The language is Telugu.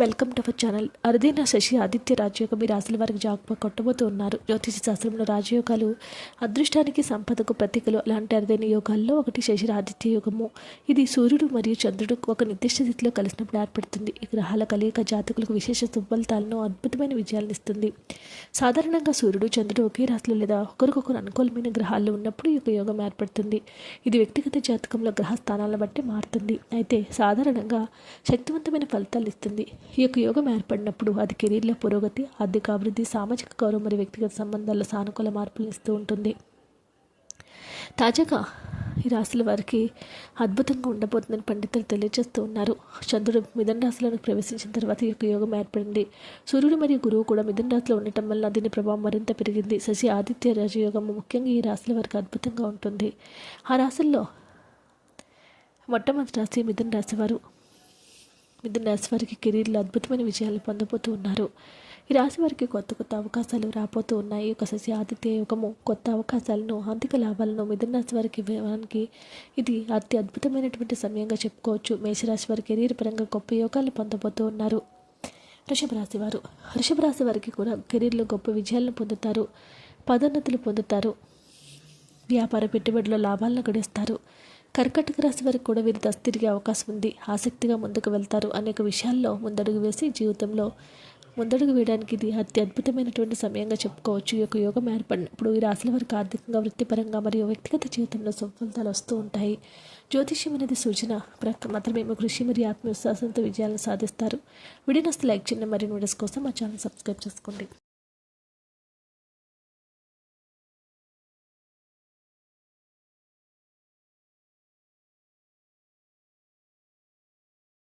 వెల్కమ్ టు అవర్ ఛానల్ అరుదైన శశి ఆదిత్య రాజయోగం మీ రాశుల వారికి జాగ్రత్త కొట్టబోతూ ఉన్నారు. జ్యోతిష శాస్త్రంలో రాజయోగాలు అదృష్టానికి సంపదకు ప్రతీకలు. అలాంటి అరుదైన యోగాల్లో ఒకటి శశి ఆదిత్య యోగము. ఇది సూర్యుడు మరియు చంద్రుడు ఒక నిర్దిష్ట స్థితిలో కలిసినప్పుడు ఏర్పడుతుంది. ఈ గ్రహాల కలయిక జాతకులకు విశేష సుఫలితాలను అద్భుతమైన విజయాలను ఇస్తుంది. సాధారణంగా సూర్యుడు చంద్రుడు ఒకే రాశిలో లేదా ఒకరికొకరు అనుకూలమైన గ్రహాల్లో ఉన్నప్పుడు ఈ యొక్క యోగం ఏర్పడుతుంది. ఇది వ్యక్తిగత జాతకంలో గ్రహ స్థానాలను బట్టి మారుతుంది. అయితే సాధారణంగా శక్తివంతమైన ఫలితాలు ఇస్తుంది. ఈ యొక్క యోగం ఏర్పడినప్పుడు అది కెరీర్లో పురోగతి ఆర్థిక అభివృద్ధి సామాజిక గౌరవం మరియు వ్యక్తిగత సంబంధాల్లో సానుకూల మార్పులు ఇస్తూ ఉంటుంది. తాజాగా ఈ రాశుల వారికి అద్భుతంగా ఉండబోతుందని పండితులు తెలియజేస్తూ ఉన్నారు. చంద్రుడు మిథున రాశిలోకి ప్రవేశించిన తర్వాత ఈ యొక్క యోగం ఏర్పడింది. సూర్యుడు మరియు గురువు కూడా మిథున రాశిలో ఉండటం వల్ల దీని ప్రభావం మరింత పెరిగింది. శశి ఆదిత్య రాజయోగం ముఖ్యంగా ఈ రాశుల వారికి అద్భుతంగా ఉంటుంది. ఆ రాశుల్లో మొట్టమొదటి రాశి మిథున రాశి వారు. మిథున రాశి వారికి కెరీర్లో అద్భుతమైన విజయాలు పొందబోతూ ఉన్నారు. ఈ రాశి వారికి కొత్త కొత్త అవకాశాలు రాబోతూ ఉన్నాయి. ఒక శశి ఆతిథ్య యుగము కొత్త అవకాశాలను ఆర్థిక లాభాలను మిథున రాశి వారికి ఇవ్వడానికి ఇది అతి అద్భుతమైనటువంటి సమయంగా చెప్పుకోవచ్చు. మేషరాశి వారి కెరీర్ పరంగా గొప్ప యోగాలు పొందబోతూ ఉన్నారు. వృషభ రాశి వారు వృషభ రాశి వారికి కూడా కెరీర్లో గొప్ప విజయాలను పొందుతారు. పదోన్నతులు పొందుతారు. వ్యాపార పెట్టుబడిలో లాభాలను గడిస్తారు. కర్కటక రాశి వారికి కూడా వీరి దశ తిరిగే అవకాశం ఉంది. ఆసక్తిగా ముందుకు వెళ్తారు. అనేక విషయాల్లో ముందడుగు వేసి జీవితంలో ముందడుగు వేయడానికి ఇది అతి అద్భుతమైనటువంటి సమయంగా చెప్పుకోవచ్చు. ఈ యొక్క యోగం ఏర్పడినప్పుడు ఈ రాశుల వారికి ఆర్థికంగా వృత్తిపరంగా మరియు వ్యక్తిగత జీవితంలో సుఫలితాలు వస్తూ ఉంటాయి. జ్యోతిష్యం అనేది సూచన ప్రక్క మాత్రమే మీ కృషి మరియు ఆత్మవిశ్వాసంతో విజయాలను సాధిస్తారు. వీడియోని వస్తే లైక్ చేయండి. మరియు వీడియోస్ కోసం మా ఛానల్ సబ్స్క్రైబ్ చేసుకోండి.